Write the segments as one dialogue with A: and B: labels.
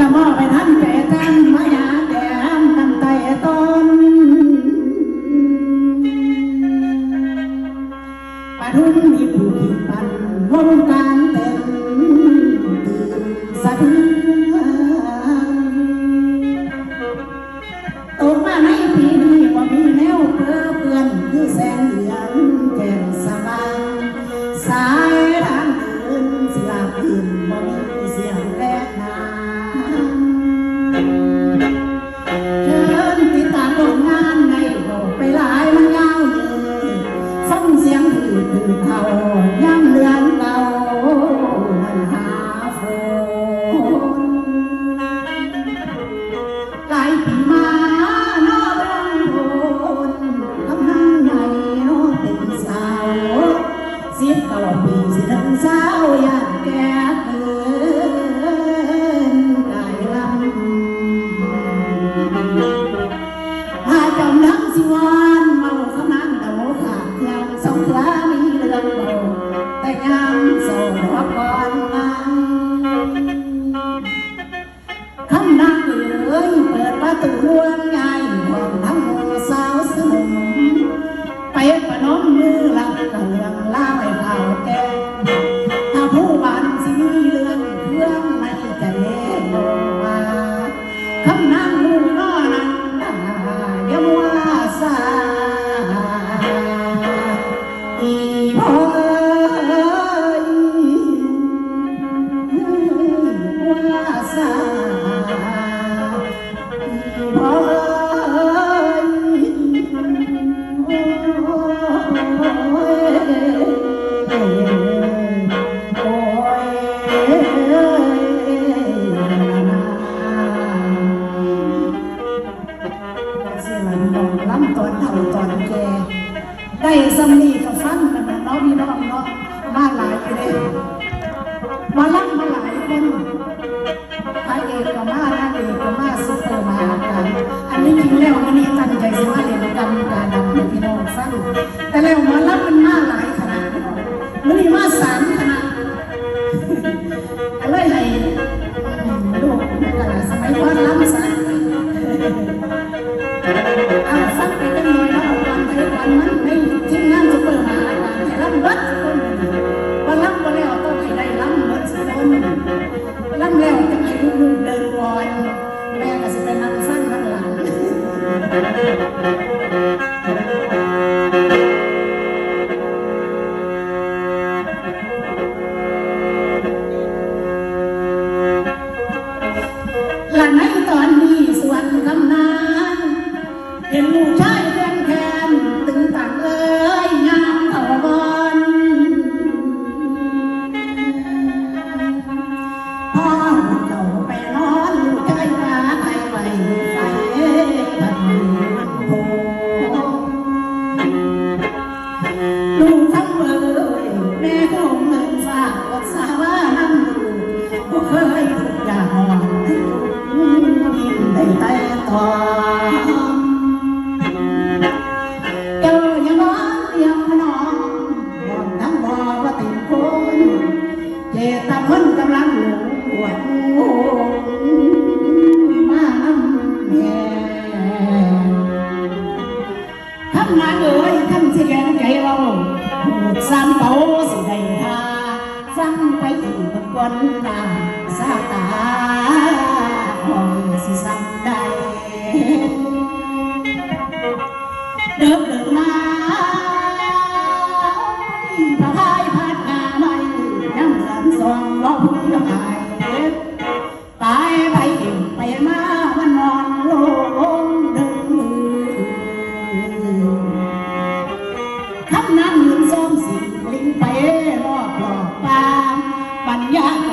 A: ละหม้อไปท่านแปะตั้งมายาน สิตเก้าปีสิทั้งสาวยางแก่ สำนีกับฟันกันนะเนาะพี่น้อง มาเอ๋ยท่านสิแกงใจเราซ้ำเป่สิได้ท่าซ้ำไปอีกก่อนตาซาตา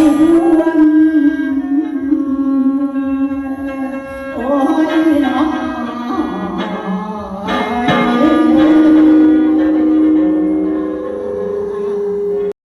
A: ใส่